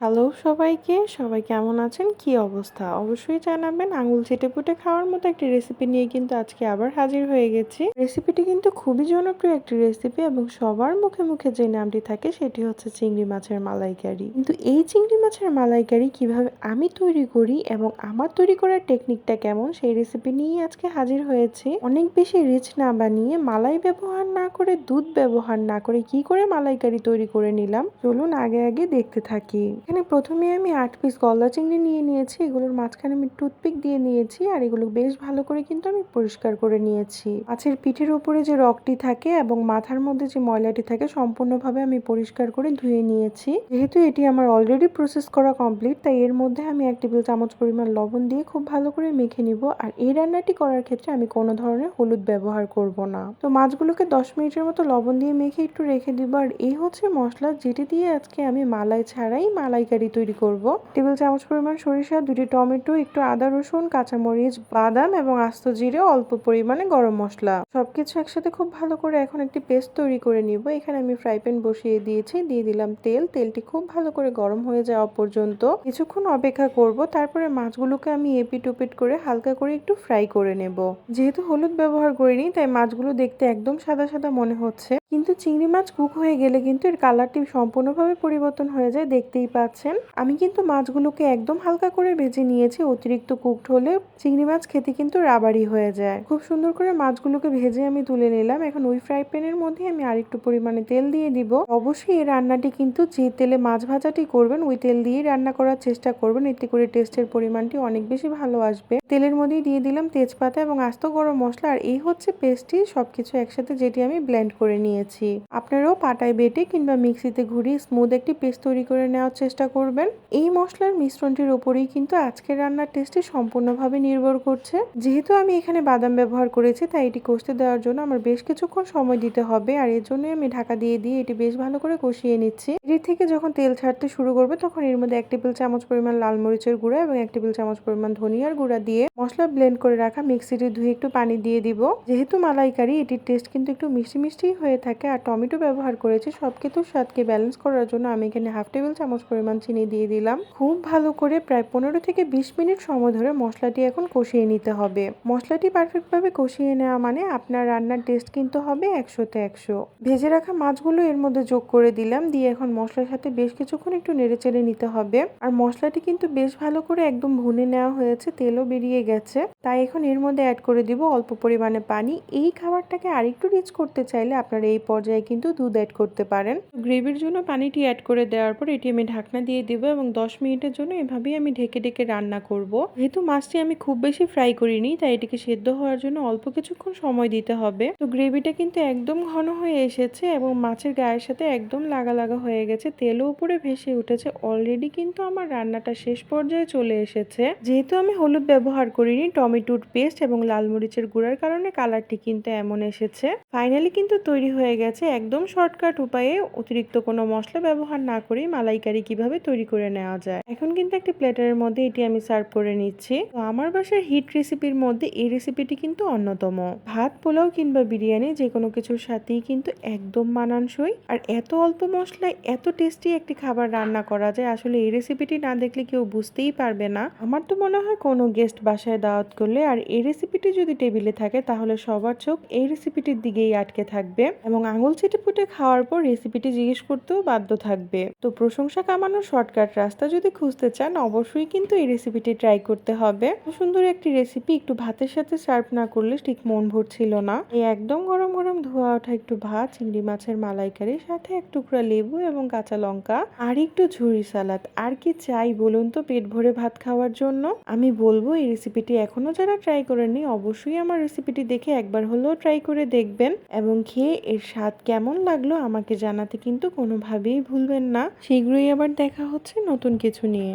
Hello সবাইকে, সবাই কেমন আছেন? কি অবস্থা? অবশ্যই জানাবেন, আঙুল চেটে পুটে খাওয়ার মতো একটি রেসিপি নিয়ে কিন্তু আজকে আবার হাজির হয়ে গেছি। রেসিপিটি কিন্তু খুবই জনপ্রিয় একটি রেসিপি এবং সবার মুখে মুখে যে নামটি থাকে সেটি হচ্ছে চিংড়ি মাছের মালাইকারি। কিন্তু এই চিংড়ি মাছের মালাইকারি কীভাবে আমি তৈরি করি এবং আমার তৈরি করার টেকনিকটা কেমন সেই রেসিপি নিয়ে আজকে হাজির হয়েছি। অনেক বেশি রিচ না বানিয়ে, মালাই ব্যবহার না করে, দুধ ব্যবহার না করে কি করে মালাইকারি তৈরি করে নিলাম? চলুন আগে আগে দেখতে থাকি। এখানে প্রথমে আমি আট পিস গলদা চিংড়ি নিয়ে নিয়েছি, এগুলোর মাঝখানে আমি টুথপিক দিয়ে নিয়েছি আর এগুলো বেশ ভালো করে কিন্তু আমি পরিষ্কার করে নিয়েছি। মাছের পিঠের উপরে যে রকটি থাকে এবং মাথার মধ্যে যে ময়লাটি থাকে সম্পূর্ণভাবে আমি পরিষ্কার করে ধুয়ে নিয়েছি। যেহেতু এটি আমার অলরেডি প্রসেস করা কমপ্লিট তাই এর মধ্যে আমি এক টেবিল চামচ পরিমাণ লবণ দিয়ে খুব ভালো করে মেখে নিব আর এই রান্নাটি করার ক্ষেত্রে আমি কোনো ধরনের হলুদ ব্যবহার করব না। তো মাছগুলোকে দশ মিনিটের মতো লবণ দিয়ে মেখে একটু রেখে দিব আর এই হচ্ছে মশলা যেটি দিয়ে আজকে আমি মালাই ছাড়াই মালাইকারি তৈরি করব। টেবিল চামচ পরিমাণ সরিষা, দুটি টমেটো, একটু আদা, রসুন, কাঁচামরিচ, বাদাম এবং আস্ত জিরে অল্প পরিমাণে গরম মশলা। সবকিছু একসাথে খুব ভালো করে এখন একটি পেস্ট তৈরি করে নিব। এখানে আমি ফ্রাই প্যান বসিয়ে দিয়েছি। দিয়ে দিলাম তেল। তেলটি খুব ভালো করে গরম হয়ে যাওয়া পর্যন্ত কিছুক্ষণ অপেক্ষা করব। তারপরে মাছগুলোকে আমি এপিট ওপিট করে হালকা করে একটু ফ্রাই করে নেব। যেহেতু হলুদ ব্যবহার করিনি, তাই মাছগুলো দেখতে একদম সাদা সাদা মনে হচ্ছে। কিন্তু চিংড়ি মাছ কুক হয়ে গেলে কিন্তু এর কালারটি সম্পূর্ণভাবে পরিবর্তন হয়ে যায়, দেখতেই পাচ্ছেন। আমি কিন্তু মাছগুলোকে একদম হালকা করে ভেজে নিয়েছি, অতিরিক্ত কুকড হলে চিংড়ি মাছ খেতে কিন্তু রাবারি হয়ে যায়। খুব সুন্দর করে মাছগুলোকে ভেজে আমি তুলে নিলাম। এখন ওই ফ্রাই প্যানের মধ্যে আমি আরেকটু পরিমাণে তেল দিয়ে দিব। অবশ্যই এই রান্নাটি কিন্তু যে তেলে মাছ ভাজাটি করবেন, ওই তেল দিয়েই রান্না করার চেষ্টা করবেন। এতে করে টেস্টের পরিমাণটি অনেক বেশি ভালো আসবে। তেলের মধ্যেই দিয়ে দিলাম তেজপাতা এবং আস্ত গরম মশলা। আর এই হচ্ছে পেস্টটি সবকিছু একসাথে যেটি আমি ব্লেন্ড করে নিয়েছি। আপনারাও পাটায় বেটে কিংবা মিক্সিতে ঘুরিয়ে স্মুথ একটি পেস্ট তৈরি করে নেওয়ার চেষ্টা করবেন। এই মশলার মিশ্রণটির উপরেই কিন্তু আজকের রান্নার টেস্টটি সম্পূর্ণভাবে নির্ভর করছে। যেহেতু আমি এখানে বাদাম ব্যবহার করেছি, তাই এটি কষতে দেওয়ার জন্য আমার বেশ কিছুক্ষণ সময় দিতে হবে। আর এর জন্যই আমি ঢাকা দিয়ে দিয়ে এটি বেশ ভালো করে কষিয়ে নিচ্ছি। এর থেকে যখন তেল ছাড়তে শুরু করবে, তখন এর মধ্যে এক টেবিল চামচ পরিমাণ লাল মরিচের গুঁড়া এবং এক টেবিল চামচ পরিমাণ ধনিয়ার গুঁড়া দিয়ে মশলা ব্লেন্ড করে রাখা মিক্সিটি ধুয়ে একটু পানি দিয়ে দিব। যেহেতু মালাইকারি, এটির টেস্ট কিন্তু একটু মিষ্টি মিষ্টি হয়ে থাকে। আর টমেটো ব্যবহার করেছি সব কিছুর স্বাদকে ব্যালেন্স করার জন্য আমি এখানে হাফ টেবিল চামচ পরিমাণ চিনি দিয়ে দিলাম। খুব ভালো করে প্রায় পনেরো থেকে বিশ মিনিট সময় ধরে মশলাটি এখন কষিয়ে নিতে হবে। মশলাটি পারফেক্টভাবে কষিয়ে নেওয়া মানে আপনার রান্নার টেস্ট কিন্তু হবে একশোতে একশো। ভেজে রাখা মাছগুলো এর মধ্যে যোগ করে দিলাম, দিয়ে এখন মশলার সাথে বেশ কিছুক্ষণ একটু নেড়ে চেড়ে নিতে হবে। আর মশলাটি কিন্তু বেশ ভালো করে একদম ভুনে নেওয়া হয়েছে, তেলও বেরিয়ে গেছে। তাই এখন এর মধ্যে অ্যাড করে দিব অল্প পরিমাণে পানি। এই খাবারটাকে আরেকটু রিচ করতে চাইলে আপনারা এই পর্যায়ে কিন্তু দুধ অ্যাড করতে পারেন। গ্রেভির জন্য পানিটি অ্যাড করে দেওয়ার পর এটি আমি ঢাকনা দিয়ে দিব এবং দশ মিনিটের জন্য এভাবেই আমি ঢেকে ঢেকে রান্না করব। যেহেতু মাছটি আমি খুব বেশি ফ্রাই করিনি, তাই এটিকে সেদ্ধ হওয়ার জন্য অল্প কিছুক্ষণ সময় দিতে হবে। তো গ্রেভিটা কিন্তু একদম ঘন হয়ে এসেছে এবং মাছের গায়ের সাথে একদম লাগা লাগা হয়ে গেছে। তেলও উপরে ভেসে উঠেছে। অলরেডি কিন্তু আমার রান্নাটা শেষ পর্যায়ে চলে এসেছে। যেহেতু আমি হলুদ ব্যবহার করিনি টমেটোর পেস্ট এবং লাল মরিচের গুঁড়ার কারণে কালারটি কিন্তু এমন এসেছে। ফাইনালি কিন্তু তৈরি হয়ে গেছে একদম শর্টকাট উপায়ে অতিরিক্ত কোনো মশলা ব্যবহার না করেই মালাইকারি কীভাবে তৈরি করে নেওয়া যায়। এখন কিন্তু একটি প্লেটারের মধ্যে এটি আমি সার্ভ করে নিচ্ছি। তো আমার বাসার হিট রেসিপির মধ্যে এই রেসিপিটি কিন্তু অন্যতম। ভাত, পোলাও কিংবা বিরিয়ানি যে কোনো কিছুর সাথেই কিন্তু একদম মানানসই। আর এত অল্প মশলায় এত টেস্টি একটি খাবার রান্না করা যায়, আসলে এই রেসিপিটি না দেখলে কেউ বুঝতেই পারবে না। আমার তো মনে হয় কোনো গেস্ট বাসায় দাওয়াত করলে, আর এই রেসিপিটি যদি টেবিলে থাকে, তাহলে সবার চোখ এই রেসিপিটির দিকেই আটকে থাকবে। এবং আঙুল চেটে পুটে খাওয়ার পর রেসিপিটি জিজ্ঞেস করতেও বাধ্য থাকবে। তো প্রশংসা কামানোর শর্টকাট রাস্তা যদি খুঁজতে চান, অবশ্যই কিন্তু এই রেসিপিটি ট্রাই করতে হবে। সুন্দর একটি রেসিপি একটু ভাতের সাথে সার্ভ না করলে ঠিক মন ভরছিল না। এই একদম গরম গরম ধোয়া ওঠা একটু ভাত, চিংড়ি মাছের মালাইকারির সাথে এক টুকরা লেবু এবং কাঁচা লঙ্কা আর একটু ঝুরি সালাদ। আর কি চাই বলুন তো পেট ভরে ভাত খাওয়ার জন্য? আমি বলব এই রেসিপিটি এখনও যারা ট্রাই করেননি, অবশ্যই আমার রেসিপিটি দেখে একবার হলেও ট্রাই করে দেখবেন এবং খেয়ে এর স্বাদ কেমন লাগল আমাকে জানাতে কিন্তু কোনোভাবেই ভুলবেন না। শীঘ্রই আবার দেখা হচ্ছে নতুন কিছু নিয়ে।